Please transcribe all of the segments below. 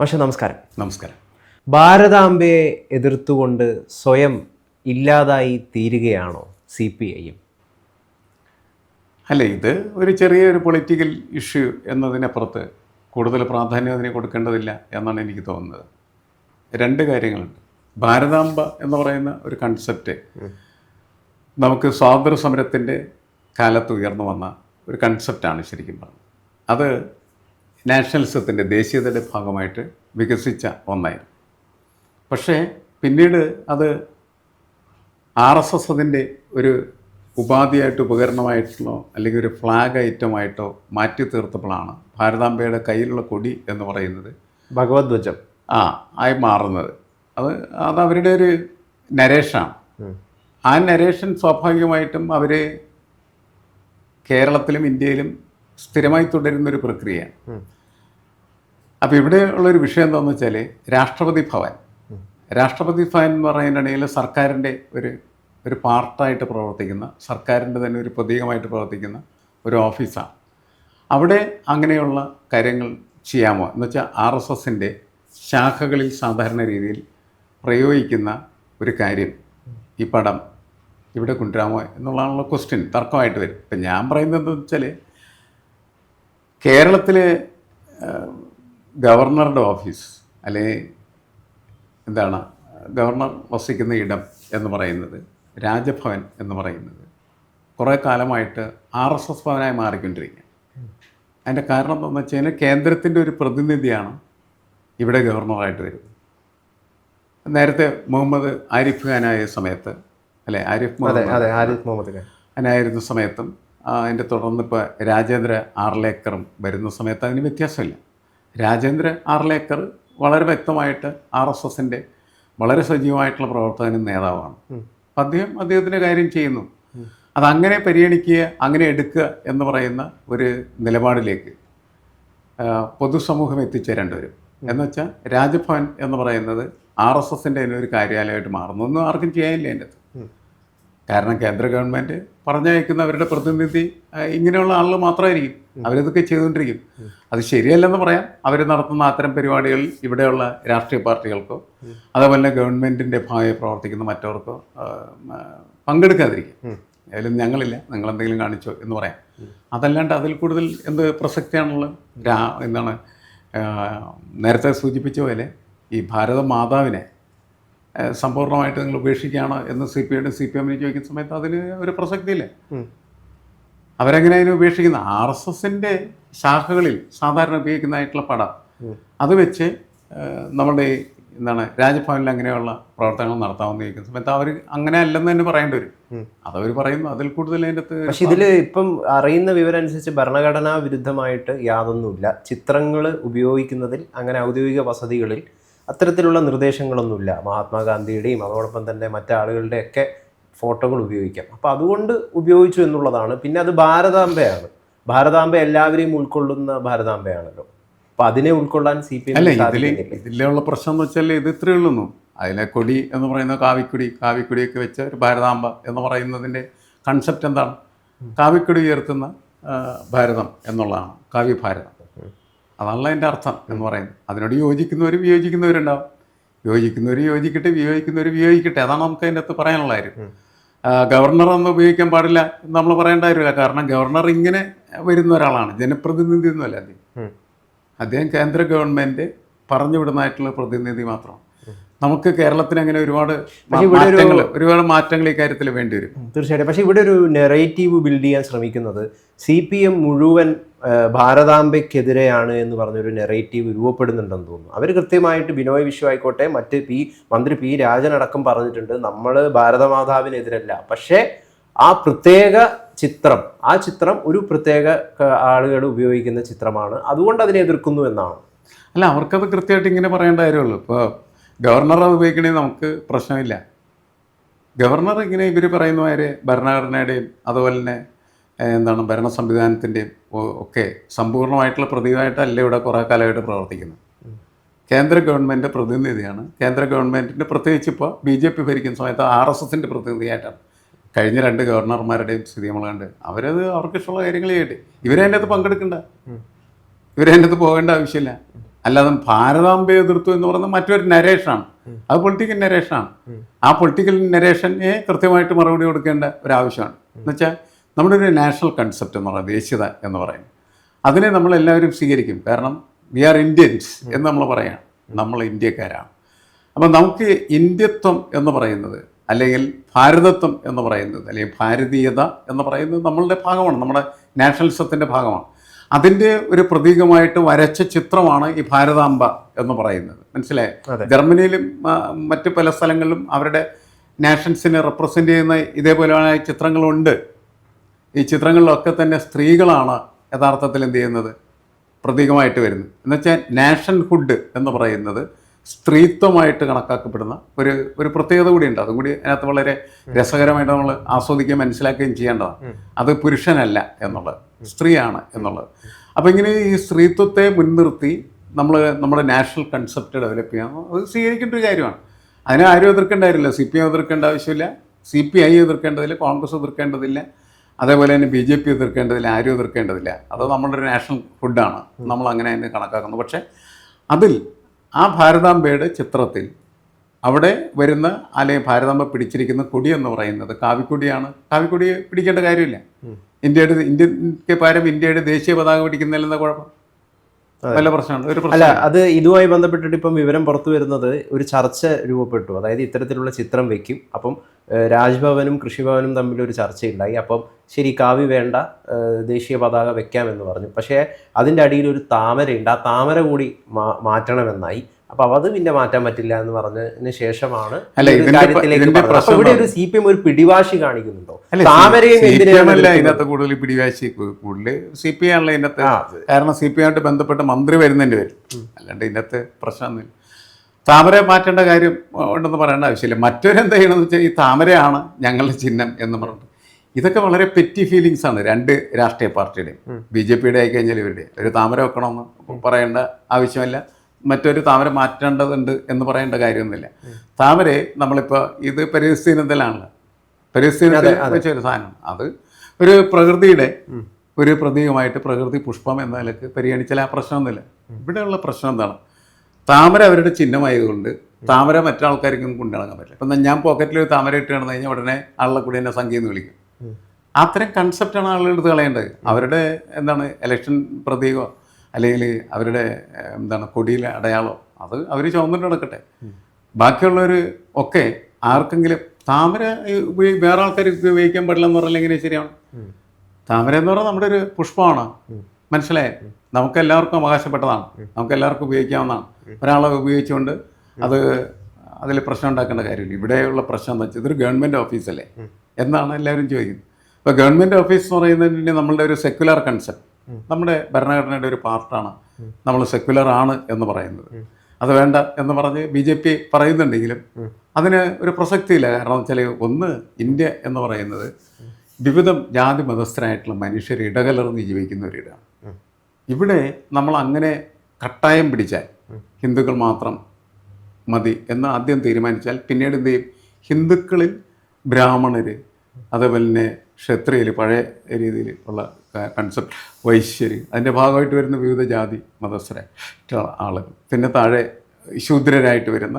പക്ഷെ നമസ്കാരം. നമസ്കാരം. ഭാരതാംബയെ എതിർത്തുകൊണ്ട് സ്വയം ഇല്ലാതായി തീരുകയാണോ സി പി ഐയും അല്ല ഇത് ഒരു ചെറിയൊരു പൊളിറ്റിക്കൽ ഇഷ്യൂ എന്നതിനപ്പുറത്ത് കൂടുതൽ പ്രാധാന്യം അതിന് കൊടുക്കേണ്ടതില്ല എന്നാണ് എനിക്ക് തോന്നുന്നത്. രണ്ട് കാര്യങ്ങളുണ്ട്. ഭാരതാംബ എന്ന് പറയുന്ന ഒരു കൺസെപ്റ്റ് നമുക്ക് സ്വാതന്ത്ര്യ സമരത്തിന്റെ കാലത്ത് ഉയർന്നു വന്ന ഒരു കൺസെപ്റ്റാണ് ശരിക്കും പറഞ്ഞത്. അത് നാഷണലിസത്തിന്റെ ദേശീയതയുടെ ഭാഗമായിട്ട് വികസിച്ച ഒന്നായിരുന്നു. പക്ഷേ പിന്നീട് അത് ആർ എസ് എസ് അതിന്റെ ഒരു ഉപാധിയായിട്ട് ഉപകരണമായിട്ടോ അല്ലെങ്കിൽ ഒരു ഫ്ലാഗ് ഐറ്റമായിട്ടോ മാറ്റി തീർത്തപ്പോഴാണ് ഭാരതാംബയുടെ കയ്യിലുള്ള കൊടി എന്ന് പറയുന്നത് ഭഗവത്വജം ആ ആയി മാറുന്നത്. അത് അത് അവരുടെ ഒരു നരേഷാണ് ആ നരേഷൻ സ്വാഭാവികമായിട്ടും അവർ കേരളത്തിലും ഇന്ത്യയിലും സ്ഥിരമായി തുടരുന്ന ഒരു പ്രക്രിയയാണ് അപ്പോൾ ഇവിടെ ഉള്ളൊരു വിഷയം എന്താണെന്ന് വെച്ചാൽ രാഷ്ട്രപതി ഭവൻ. രാഷ്ട്രപതി ഭവൻ എന്ന് പറയുന്നതിനിടയിൽ സർക്കാരിന്റെ ഒരു ഒരു പാർട്ടായിട്ട് പ്രവർത്തിക്കുന്ന സർക്കാരിന്റെ തന്നെ ഒരു പ്രതീകമായിട്ട് പ്രവർത്തിക്കുന്ന ഒരു ഓഫീസാണ്. അവിടെ അങ്ങനെയുള്ള കാര്യങ്ങൾ ചെയ്യാമോ? എന്ന് വെച്ചാൽ ആർ എസ് എസിന്റെ ശാഖകളിൽ സാധാരണ രീതിയിൽ പ്രയോഗിക്കുന്ന ഒരു കാര്യം ഈ പടം ഇവിടെ കൊണ്ടുവരാമോ എന്നുള്ളതാണുള്ള ക്വസ്റ്റ്യൻ തർക്കമായിട്ട് വരും. ഇപ്പം ഞാൻ പറയുന്നത് എന്താണെന്ന് വെച്ചാൽ കേരളത്തിലെ ഗവർണറുടെ ഓഫീസ് അല്ലെങ്കിൽ എന്താണ് ഗവർണർ വസിക്കുന്ന ഇടം എന്ന് പറയുന്നത് രാജഭവൻ എന്ന് പറയുന്നത് കുറേ കാലമായിട്ട് ആർ എസ് എസ് ഭവനായി മാറിക്കൊണ്ടിരിക്കുക അതിന്റെ കാരണം എന്താണെന്ന് വെച്ച് കഴിഞ്ഞാൽ കേന്ദ്രത്തിന്റെ ഒരു പ്രതിനിധിയാണ് ഇവിടെ ഗവർണറായിട്ട് വരുന്നത്. നേരത്തെ മുഹമ്മദ് ആരിഫ് ഖാനായ സമയത്ത് അല്ലെ ആരിഫ് മുഹമ്മദ് അതെ ആരിഫ് മുഹമ്മദ് ഖാൻ. അതിനായിരുന്ന സമയത്തും അതിന്റെ തുടർന്ന് ഇപ്പോൾ രാജേന്ദ്ര ആർലേക്കറും വരുന്ന സമയത്ത് അതിന് വ്യത്യാസമില്ല. രാജേന്ദ്ര ആർലേക്കർ വളരെ വ്യക്തമായിട്ട് ആർ എസ് എസിന്റെ വളരെ സജീവമായിട്ടുള്ള പ്രവർത്തകനും നേതാവാണ് അപ്പം അദ്ദേഹം അദ്ദേഹത്തിന്റെ കാര്യം ചെയ്യുന്നു. അതങ്ങനെ പരിഗണിക്കുക അങ്ങനെ എടുക്കുക എന്ന് പറയുന്ന ഒരു നിലപാടിലേക്ക് പൊതുസമൂഹം എത്തിച്ചേരേണ്ടി വരും എന്നുവെച്ചാൽ രാജഭവൻ എന്ന് പറയുന്നത് ആർ എസ് എസിന്റെ ഒരു കാര്യാലയമായിട്ട് മാറുന്നു. ഒന്നും ആർക്കും ചെയ്യാനില്ല അതിന്റെ അകത്ത്. കാരണം കേന്ദ്ര ഗവൺമെന്റ് പറഞ്ഞയക്കുന്നവരുടെ പ്രതിനിധി ഇങ്ങനെയുള്ള ആളുകൾ മാത്രമായിരിക്കും. അവരിതൊക്കെ ചെയ്തുകൊണ്ടിരിക്കും. അത് ശരിയല്ലെന്ന് പറയാം. അവർ നടത്തുന്ന അത്തരം പരിപാടികളിൽ ഇവിടെയുള്ള രാഷ്ട്രീയ പാർട്ടികൾക്കോ അതേപോലെ ഗവൺമെന്റിന്റെ ഭാഗമായി പ്രവർത്തിക്കുന്ന മറ്റവർക്കോ പങ്കെടുക്കാതിരിക്കും. അതിലും ഞങ്ങളില്ല. നിങ്ങൾ എന്തെങ്കിലും കാണിച്ചോ എന്ന് പറയാം. അതല്ലാണ്ട് അതിൽ കൂടുതൽ എന്ത് പ്രസക്തിയാണുള്ളത്? രാ എന്താണ് നേരത്തെ സൂചിപ്പിച്ച പോലെ ഈ ഭാരത മാതാവിനെ സമ്പൂർണമായിട്ട് നിങ്ങൾ ഉപേക്ഷിക്കുകയാണ് എന്ന് സി പി ഐയുടെ സി പി എമ്മിനെ ചോദിക്കുന്ന സമയത്ത് അതിന് ഒരു പ്രസക്തിയില്ല. അവരെങ്ങനെ അതിനെ ഉപേക്ഷിക്കുന്ന? ആർ എസ് എസിന്റെ ശാഖകളിൽ സാധാരണ ഉപയോഗിക്കുന്നതായിട്ടുള്ള പടം. അത് വെച്ച് നമ്മുടെ എന്താണ് രാജ്ഭവനിൽ അങ്ങനെയുള്ള പ്രവർത്തനങ്ങൾ നടത്താമെന്ന് ചോദിക്കുന്ന സമയത്ത് അവർ അങ്ങനെ അല്ലെന്ന് തന്നെ പറയേണ്ടി വരും. അതവർ പറയുന്നു അതിൽ കൂടുതൽ അതിന്റെ അകത്ത് പക്ഷെ ഇതിൽ ഇപ്പം അറിയുന്ന വിവരം അനുസരിച്ച് ഭരണഘടനാ വിരുദ്ധമായിട്ട് യാതൊന്നുമില്ല. ചിത്രങ്ങൾ ഉപയോഗിക്കുന്നതിൽ അങ്ങനെ ഔദ്യോഗിക വസതികളിൽ അത്തരത്തിലുള്ള നിർദ്ദേശങ്ങളൊന്നുമില്ല. മഹാത്മാഗാന്ധിയുടെയും അതോടൊപ്പം തന്നെ മറ്റാളുകളുടെയൊക്കെ ഫോട്ടോകൾ ഉപയോഗിക്കാം. അപ്പോൾ അതുകൊണ്ട് ഉപയോഗിച്ചു എന്നുള്ളതാണ്. പിന്നെ അത് ഭാരതാംബയാണ്. ഭാരതാംബ എല്ലാവരെയും ഉൾക്കൊള്ളുന്ന ഭാരതാംബയാണല്ലോ. അപ്പോൾ അതിനെ ഉൾക്കൊള്ളാൻ സി പി എം ഇതിലുള്ള പ്രശ്നം എന്ന് വെച്ചാൽ ഇത് ഇത്രയേ ഉള്ളൂ അതിലെ കൊടി എന്ന് പറയുന്ന കാവിക്കൊടി കാവിക്കൊടിയൊക്കെ വെച്ച ഒരു ഭാരതാംബ എന്ന് പറയുന്നതിന്റെ കൺസെപ്റ്റ് എന്താണ്? കാവിക്കൊടി ഉയർത്തുന്ന ഭാരതം എന്നുള്ളതാണ്. കാവ്യ ഭാരതം അതാണല്ലോ എന്റെ അർത്ഥം എന്ന് പറയുന്നത്. അതിനോട് യോജിക്കുന്നവരും വിയോജിക്കുന്നവരുണ്ടാവും. യോജിക്കുന്നവർ യോജിക്കട്ടെ വിയോജിക്കുന്നവർ വിയോജിക്കട്ടെ. അതാണ് നമുക്ക് അതിന്റെ അകത്ത് പറയാനുള്ള കാര്യം. ഗവർണർ എന്ന് ഉപയോഗിക്കാൻ പാടില്ല എന്ന് നമ്മൾ പറയേണ്ട കാര്യമില്ല. കാരണം ഗവർണർ ഇങ്ങനെ വരുന്ന ഒരാളാണ്. ജനപ്രതിനിധി ഒന്നുമല്ല അദ്ദേഹം അദ്ദേഹം കേന്ദ്ര ഗവൺമെന്റ് പറഞ്ഞു വിടുന്നതായിട്ടുള്ള പ്രതിനിധി മാത്രം നമുക്ക് കേരളത്തിന് അങ്ങനെ ഒരുപാട് മാറ്റങ്ങൾ ഒരുപാട് മാറ്റങ്ങൾ ഈ കാര്യത്തിൽ വേണ്ടി വരും. തീർച്ചയായിട്ടും. പക്ഷേ ഇവിടെ ഒരു നെറേറ്റീവ് ബിൽഡ് ചെയ്യാൻ ശ്രമിക്കുന്നത് സി പി എം മുഴുവൻ ഭാരതാംബയ്ക്കെതിരെയാണ് എന്ന് പറഞ്ഞൊരു നെറേറ്റീവ് രൂപപ്പെടുന്നുണ്ടെന്ന് തോന്നുന്നു. അവർ കൃത്യമായിട്ട് ബിനോയ് വിശ്വ ആയിക്കോട്ടെ മറ്റ് പി മന്ത്രി പി രാജനടക്കം പറഞ്ഞിട്ടുണ്ട് നമ്മൾ ഭാരതമാതാവിനെതിരല്ല. പക്ഷേ ആ പ്രത്യേക ചിത്രം ആ ചിത്രം ഒരു പ്രത്യേക ആളുകൾ ഉപയോഗിക്കുന്ന ചിത്രമാണ്. അതുകൊണ്ട് അതിനെ എതിർക്കുന്നു എന്നാണ്. അല്ല അവർക്കത് കൃത്യമായിട്ട് ഇങ്ങനെ പറയേണ്ട കാര്യമുള്ളൂ. ഇപ്പോൾ ഗവർണർ അത് ഉപയോഗിക്കണേ നമുക്ക് പ്രശ്നമില്ല. ഗവർണർ ഇങ്ങനെ ഇവർ പറയുന്ന മാതിരി ഭരണഘടനയുടെയും അതുപോലെ തന്നെ എന്താണ് ഭരണ സംവിധാനത്തിന്റെയും ഒക്കെ സമ്പൂർണമായിട്ടുള്ള പ്രതിയായിട്ടല്ല ഇവിടെ കുറേ കാലമായിട്ട് പ്രവർത്തിക്കുന്നത്. കേന്ദ്ര ഗവൺമെന്റ് പ്രതിനിധിയാണ്. കേന്ദ്ര ഗവൺമെന്റിന്റെ പ്രത്യേകിച്ച് ഇപ്പോൾ ബി ജെ പി ഭരിക്കുന്ന സമയത്ത് ആർ എസ് എസിന്റെ പ്രതിനിധിയായിട്ടാണ്. കഴിഞ്ഞ രണ്ട് ഗവർണർമാരുടെയും സ്ഥിതി നമ്മൾ കണ്ട്. അവരത് അവർക്ക് ഇഷ്ടമുള്ള കാര്യങ്ങൾ ചെയ്യട്ടെ. ഇവരതിന്റെ അകത്ത് പങ്കെടുക്കണ്ട. ഇവരതിന്റെ അകത്ത് പോകേണ്ട ആവശ്യമില്ല. അല്ലാതെ ഭാരതാംബയെ എതിർത്തു എന്ന് പറയുന്നത് മറ്റൊരു നരേഷനാണ്. അത് പൊളിറ്റിക്കൽ നരേഷനാണ്. ആ പൊളിറ്റിക്കൽ നരേഷനെ കൃത്യമായിട്ട് മറുപടി കൊടുക്കേണ്ട ഒരു ആവശ്യമാണ് എന്നുവെച്ചാൽ നമ്മുടെ ഒരു നാഷണൽ കൺസെപ്റ്റ് എന്ന് പറയുന്നത് ദേശീയത എന്ന് പറയും. അതിനെ നമ്മളെല്ലാവരും സ്വീകരിക്കും. കാരണം വി ആർ ഇന്ത്യൻസ് എന്ന് നമ്മൾ പറയാം നമ്മൾ ഇന്ത്യക്കാരാണ്. അപ്പം നമുക്ക് ഇന്ത്യത്വം എന്ന് പറയുന്നത് അല്ലെങ്കിൽ ഭാരതത്വം എന്ന് പറയുന്നത് അല്ലെങ്കിൽ ഭാരതീയത എന്ന് പറയുന്നത് നമ്മളുടെ ഭാഗമാണ്. നമ്മുടെ നാഷണലിസത്തിന്റെ ഭാഗമാണ്. അതിന്റെ ഒരു പ്രതീകമായിട്ട് വരച്ച ചിത്രമാണ് ഈ ഭാരതാംബ എന്ന് പറയുന്നത്. മനസ്സിലായി? ജർമ്മനിയിലും മറ്റു പല സ്ഥലങ്ങളിലും അവരുടെ നാഷൻസിനെ റെപ്രസെന്റ് ചെയ്യുന്ന ഇതേപോലെയുള്ള ചിത്രങ്ങളുണ്ട്. ഈ ചിത്രങ്ങളിലൊക്കെ തന്നെ സ്ത്രീകളാണ് യഥാർത്ഥത്തിൽ എന്ത് ചെയ്യുന്നത്? പ്രതീകമായിട്ട് വരുന്നത്. എന്നുവെച്ചാൽ നാഷൻഹുഡ് എന്ന് പറയുന്നത് സ്ത്രീത്വമായിട്ട് കണക്കാക്കപ്പെടുന്ന ഒരു ഒരു പ്രത്യേകത കൂടിയുണ്ട്. അതും കൂടി അതിനകത്ത് വളരെ രസകരമായിട്ട് നമ്മൾ ആസ്വദിക്കുകയും മനസ്സിലാക്കുകയും ചെയ്യേണ്ടതാണ്. അത് പുരുഷനല്ല എന്നുള്ളത്. സ്ത്രീയാണ് എന്നുള്ളത്. അപ്പോൾ ഇങ്ങനെ ഈ സ്ത്രീത്വത്തെ മുൻനിർത്തി നമ്മൾ നമ്മുടെ നാഷണൽ കൺസെപ്റ്റ് ഡെവലപ്പ് ചെയ്യണം അത് സ്വീകരിക്കേണ്ട ഒരു കാര്യമാണ്. അതിനെ ആരും എതിർക്കേണ്ട കാര്യമില്ല സി പി എം എതിർക്കേണ്ട ആവശ്യമില്ല. സി പി ഐ എതിർക്കേണ്ടതില്ല. കോൺഗ്രസ് എതിർക്കേണ്ടതില്ല. അതേപോലെ തന്നെ ബി ജെ പി എതിർക്കേണ്ടതില്ല ആരും എതിർക്കേണ്ടതില്ല. അത് നമ്മുടെ ഒരു നാഷണൽ ഫുഡാണ് നമ്മൾ അങ്ങനെ തന്നെ കണക്കാക്കുന്നത് പക്ഷേ അതിൽ ആ ഭാരതാംബയുടെ ചിത്രത്തിൽ അവിടെ വരുന്ന അല്ലെങ്കിൽ ഭാരതാംബ പിടിച്ചിരിക്കുന്ന കൊടി എന്ന് പറയുന്നത് കാവിക്കൊടിയാണ്. കാവിക്കൊടിയെ പിടിക്കേണ്ട കാര്യമില്ല. ഇന്ത്യയുടെ ഇന്ത്യയ്ക്ക് പകരം ഇന്ത്യയുടെ ദേശീയ പതാക പിടിക്കുന്നില്ലെന്ന കുഴപ്പം? അല്ല അത് ഇതുമായി ബന്ധപ്പെട്ടിട്ട് ഇപ്പം വിവരം പുറത്തു വരുന്നത് ഒരു ചർച്ച രൂപപ്പെട്ടു. അതായത് ഇത്തരത്തിലുള്ള ചിത്രം വെക്കും. അപ്പം രാജ്ഭവനും കൃഷിഭവനും തമ്മിൽ ഒരു ചർച്ചയുണ്ടായി. അപ്പം ശരി കാവി വേണ്ട ദേശീയ പതാക വെക്കാമെന്ന് പറഞ്ഞു. പക്ഷേ അതിന്റെ അടിയിൽ ഒരു താമരയുണ്ട്. ആ താമര കൂടി മാ- മാറ്റണമെന്നായി. അപ്പൊ അത് പിന്നെ മാറ്റാൻ പറ്റില്ല എന്ന് പറഞ്ഞതിന് ശേഷമാണ് അപ്പൊ ഇവിടെ ഒരു സി പി എം ഒരു പിടിവാശി കാണിക്കുന്നുണ്ടോ? താമരയും ഇതിനകത്ത് കൂടുതൽ പിടിവാശി കൂടുതൽ സി പി ആണല്ലോ ഇന്നത്തെ കാരണം സി പി ആയിട്ട് ബന്ധപ്പെട്ട മന്ത്രി വരുന്നതിന്റെ പേര് അല്ലാണ്ട് ഇന്നത്തെ പ്രശ്നമൊന്നുമില്ല താമര മാറ്റേണ്ട കാര്യം ഉണ്ടെന്ന് പറയേണ്ട ആവശ്യമില്ല. മറ്റൊരെന്താ ചെയ്യണമെന്ന് വെച്ചാൽ ഈ താമരയാണ് ഞങ്ങളുടെ ചിഹ്നം എന്ന് പറഞ്ഞിട്ട്. ഇതൊക്കെ വളരെ പെറ്റി ഫീലിങ്സ് ആണ് രണ്ട് രാഷ്ട്രീയ പാർട്ടിയുടെയും. ബി ജെ പിയുടെ ആയിക്കഴിഞ്ഞാൽ ഇവരുടെ ഒരു താമര വെക്കണമെന്ന് പറയേണ്ട ആവശ്യമില്ല. മറ്റൊരു താമര മാറ്റേണ്ടതുണ്ട് എന്ന് പറയേണ്ട കാര്യമൊന്നുമില്ല. താമരയെ നമ്മളിപ്പോൾ ഇത് പരിസ്ഥിതി ദിനത്തിലാണല്ലോ പരിസ്ഥിതി. ഒരു സാധനം അത് ഒരു പ്രകൃതിയുടെ ഒരു പ്രതീകമായിട്ട് പ്രകൃതി പുഷ്പം എന്ന നിലയ്ക്ക് പരിഗണിച്ചാൽ ആ പ്രശ്നമൊന്നുമില്ല. ഇവിടെയുള്ള പ്രശ്നം എന്താണ്? താമര അവരുടെ ചിഹ്നമായതുകൊണ്ട് താമര മറ്റാൾക്കാർക്കും കൊണ്ടിറങ്ങാൻ പറ്റില്ല. ഇപ്പം ഞാൻ പോക്കറ്റിൽ ഒരു താമര ഇട്ട് കിടന്നു കഴിഞ്ഞാൽ ഉടനെ ആളുടെ കൂടി എന്നെ സംഖ്യ എന്ന് വിളിക്കും. അത്തരം കൺസെപ്റ്റാണ് ആളുകൾ എടുത്ത് കളയേണ്ടത്. അവരുടെ എന്താണ് ഇലക്ഷൻ പ്രതീകമോ അല്ലെങ്കിൽ അവരുടെ എന്താണ് കൊടിയിലെ അടയാളോ അത് അവർ ചുമന്നിട്ട് നടക്കട്ടെ. ബാക്കിയുള്ളവർ ഒക്കെ ആർക്കെങ്കിലും താമര വേറെ ആൾക്കാർ ഉപയോഗിക്കാൻ പാടില്ല എന്ന് പറഞ്ഞാൽ എങ്ങനെ ശരിയാണ്? താമര എന്ന് പറഞ്ഞാൽ നമ്മുടെ ഒരു പുഷ്പമാണ്. മനസ്സിലായേ? നമുക്ക് എല്ലാവർക്കും അവകാശപ്പെട്ടതാണ്. നമുക്ക് എല്ലാവർക്കും ഉപയോഗിക്കാവുന്നതാണ്. ഒരാളെ ഉപയോഗിച്ചുകൊണ്ട് അത് അതിൽ പ്രശ്നം ഉണ്ടാക്കേണ്ട കാര്യമില്ല. ഇവിടെയുള്ള പ്രശ്നം എന്താ വെച്ചാൽ ഇതൊരു ഗവൺമെന്റ് ഓഫീസല്ലേ? എന്നാണ് എല്ലാവരും ചോദിക്കുന്നത്. ഇപ്പോൾ ഗവൺമെന്റ് ഓഫീസ് എന്ന് പറയുന്നതിന് നമ്മളുടെ ഒരു സെക്യുലർ കൺസെപ്റ്റ്. നമ്മുടെ ഭരണഘടനയുടെ ഒരു പാർട്ടാണ് നമ്മൾ സെക്യുലർ ആണ് എന്ന് പറയുന്നത്. അത് വേണ്ട എന്ന് പറഞ്ഞ് ബി ജെ പി പറയുന്നുണ്ടെങ്കിലും അതിന് ഒരു പ്രസക്തിയില്ല. കാരണം വെച്ചാൽ ഒന്ന് ഇന്ത്യ എന്ന് പറയുന്നത് വിവിധ ജാതി മതസ്ഥരായിട്ടുള്ള മനുഷ്യർ ഇടകലർന്ന് ജീവിക്കുന്ന ഒരിടമാണ് ഇവിടെ നമ്മൾ അങ്ങനെ കട്ടായം പിടിച്ചാൽ ഹിന്ദുക്കൾ മാത്രം മതി എന്ന് ആദ്യം തീരുമാനിച്ചാൽ പിന്നീട് എന്ത് ചെയ്യും? ഹിന്ദുക്കളിൽ ബ്രാഹ്മണർ അതേപോലെ തന്നെ ക്ഷത്രിയർ പഴയ രീതിയിൽ ഉള്ള കൺസെപ്റ്റ് വൈശ്യർ അതിന്റെ ഭാഗമായിട്ട് വരുന്ന വിവിധ ജാതി മതസ്ഥരായിട്ടുള്ള ആളുകൾ പിന്നെ താഴെ ശൂദ്രരായിട്ട് വരുന്ന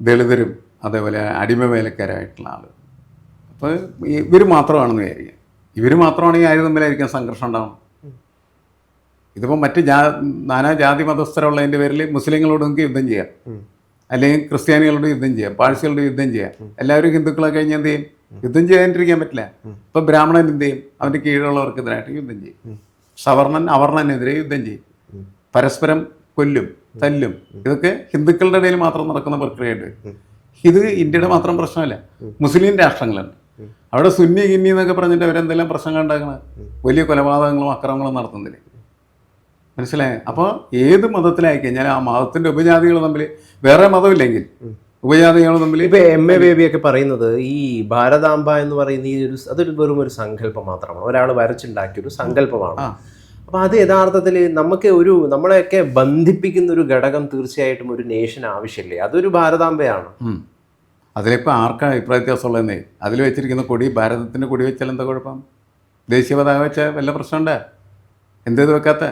ദളിതരും അതേപോലെ അടിമവേലക്കാരായിട്ടുള്ള ആളുകൾ അപ്പോൾ ഇവർ മാത്രമാണെന്ന് വിചാരിക്കുക. ഇവർ മാത്രമാണെങ്കിൽ ആര് തമ്മിലായിരിക്കും സംഘർഷം ഉണ്ടാവും ഇതിപ്പോൾ മറ്റ് ജാ നാനാ ജാതി മതസ്ഥരുള്ളതിന്റെ പേരിൽ മുസ്ലിങ്ങളോട് നമുക്ക് യുദ്ധം ചെയ്യാം. അല്ലെങ്കിൽ ക്രിസ്ത്യാനികളോട് യുദ്ധം ചെയ്യാം. പാഴ്സികളോട് യുദ്ധം ചെയ്യാം. എല്ലാവരും ഹിന്ദുക്കളെ കഴിഞ്ഞാൽ എന്ത് ചെയ്യും? യുദ്ധം ചെയ്യാണ്ടിരിക്കാൻ പറ്റില്ല. ഇപ്പൊ ബ്രാഹ്മണൻ എന്ത് ചെയ്യും? അവന്റെ കീഴിലുള്ളവർക്കെതിരായിട്ട് യുദ്ധം ചെയ്യും. സവർണൻ അവർണനെതിരെ യുദ്ധം ചെയ്യും. പരസ്പരം കൊല്ലും തല്ലും. ഇതൊക്കെ ഹിന്ദുക്കളുടെ ഇടയിൽ മാത്രം നടക്കുന്ന പ്രക്രിയയുണ്ട് ഇത് ഇന്ത്യയുടെ മാത്രം പ്രശ്നമല്ല. മുസ്ലിം രാഷ്ട്രങ്ങളുണ്ട് അവിടെ സുന്നി ഗിന്നി എന്നൊക്കെ പറഞ്ഞിട്ട് അവരെന്തെല്ലാം പ്രശ്നങ്ങൾ ഉണ്ടാക്കണ? വലിയ കൊലപാതകങ്ങളും അക്രമങ്ങളും നടത്തുന്നില്ലേ? മനസ്സിലായോ? അപ്പോൾ ഏത് മതത്തിലായി കഴിഞ്ഞാൽ ആ മതത്തിന്റെ ഉപജാതികൾ തമ്മിൽ വേറെ മതമില്ലെങ്കിൽ ഉപജാതികൾ തമ്മിൽ ഇപ്പൊ എം എ ബേബി ഒക്കെ പറയുന്നത് ഈ ഭാരതാംബ എന്ന് പറയുന്ന ഈ ഒരു അതൊരു വെറും ഒരു സങ്കല്പം മാത്രമാണ്. ഒരാൾ വരച്ചുണ്ടാക്കിയ ഒരു സങ്കല്പമാണ്. അപ്പൊ അത് യഥാർത്ഥത്തിൽ നമുക്ക് ഒരു നമ്മളെയൊക്കെ ബന്ധിപ്പിക്കുന്ന ഒരു ഘടകം തീർച്ചയായിട്ടും ഒരു നേഷൻ ആവശ്യമില്ലേ? അതൊരു ഭാരതാംബയാണ്. അതിലിപ്പോൾ ആർക്കാണ് അഭിപ്രായ വ്യത്യാസമുള്ളതെന്നേ അതിൽ വെച്ചിരിക്കുന്ന കൊടി ഭാരതത്തിന്റെ കൊടി വെച്ചാൽ എന്താ കുഴപ്പം? ദേശീയ പതാക വെച്ചാൽ വല്ല പ്രശ്നമുണ്ടേ? എന്തേത് വെക്കാത്ത?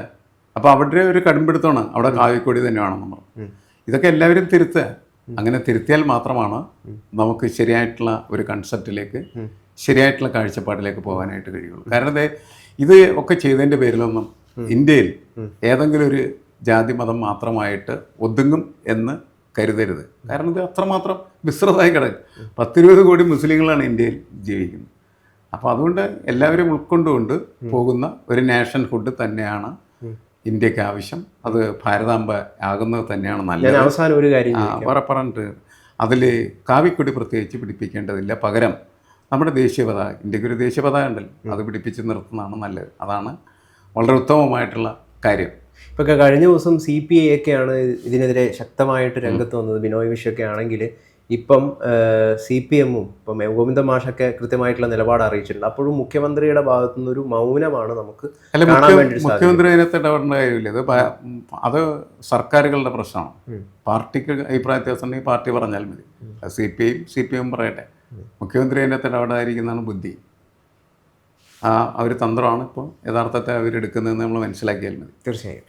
അപ്പോൾ അവരുടെ ഒരു കടുംപിടുത്തമാണ്. അവിടെ കാവിക്കൊടി തന്നെ വേണം നമ്മൾ ഇതൊക്കെ എല്ലാവരും തിരുത്തുക. അങ്ങനെ തിരുത്തിയാൽ മാത്രമാണ് നമുക്ക് ശരിയായിട്ടുള്ള ഒരു കൺസെപ്റ്റിലേക്ക് ശരിയായിട്ടുള്ള കാഴ്ചപ്പാടിലേക്ക് പോകാനായിട്ട് കഴിയുള്ളൂ. കാരണം ഇത് ഒക്കെ ചെയ്തതിന്റെ പേരിലൊന്നും ഇന്ത്യയിൽ ഏതെങ്കിലും ഒരു ജാതി മതം മാത്രമായിട്ട് ഒതുങ്ങും എന്ന് കരുതരുത്. കാരണം ഇത് അത്രമാത്രം വിസ്തൃതമായി കിടക്കും. പത്തിരുപത് കോടി മുസ്ലിങ്ങളാണ് ഇന്ത്യയിൽ ജീവിക്കുന്നത്. അപ്പോൾ അതുകൊണ്ട് എല്ലാവരും ഉൾക്കൊണ്ടുകൊണ്ട് പോകുന്ന ഒരു നാഷൻഹുഡ് തന്നെയാണ് ഇന്ത്യയ്ക്ക് ആവശ്യം. അത് ഭാരതാംബ ആകുന്നത് തന്നെയാണ് നല്ലത്. അവസാനം ഒരു കാര്യം പറഞ്ഞിട്ട് അതിൽ കാവിക്കൊടി പ്രത്യേകിച്ച് പിടിപ്പിക്കേണ്ടതില്ല. പകരം നമ്മുടെ ദേശീയ പതാക ഇന്ത്യയ്ക്ക് ഒരു ദേശീയ പതാക ഉണ്ടല്ലോ അത് പിടിപ്പിച്ച് നിർത്തുന്നതാണ് നല്ലത്. അതാണ് വളരെ ഉത്തമമായിട്ടുള്ള കാര്യം. ഇപ്പൊ കഴിഞ്ഞ ദിവസം സി പി ഐ ഒക്കെയാണ് ഇതിനെതിരെ ശക്തമായിട്ട് രംഗത്ത് വന്നത്. ബിനോയ് വിഷയൊക്കെ ആണെങ്കിൽ ഇപ്പം സി പി എമ്മും ഇപ്പം ഗോവിന്ദ മാഷൊക്കെ കൃത്യമായിട്ടുള്ള നിലപാട് അറിയിച്ചിട്ടുണ്ട്. അപ്പോഴും മുഖ്യമന്ത്രിയുടെ ഭാഗത്തു നിന്നൊരു മൗനമാണ് നമുക്ക് കാണാൻ വേണ്ടി മുഖ്യമന്ത്രി അതിനകത്ത് ഇടപെടേണ്ട കാര്യമില്ല. അത് അത് സർക്കാരുകളുടെ പ്രശ്നമാണ്. പാർട്ടിക്ക് അഭിപ്രായ വ്യത്യാസം ഉണ്ടെങ്കിൽ പാർട്ടി പറഞ്ഞാൽ മതി. സി പി ഐയും സി പി എം പറയട്ടെ. മുഖ്യമന്ത്രി അതിനകത്ത് ഇടപെടാതിരിക്കുന്നതാണ് ബുദ്ധി. ആ ഒരു തന്ത്രമാണ് ഇപ്പോൾ യഥാർത്ഥത്തെ അവരെടുക്കുന്നതെന്ന് നമ്മൾ മനസ്സിലാക്കിയാൽ മതി. തീർച്ചയായും.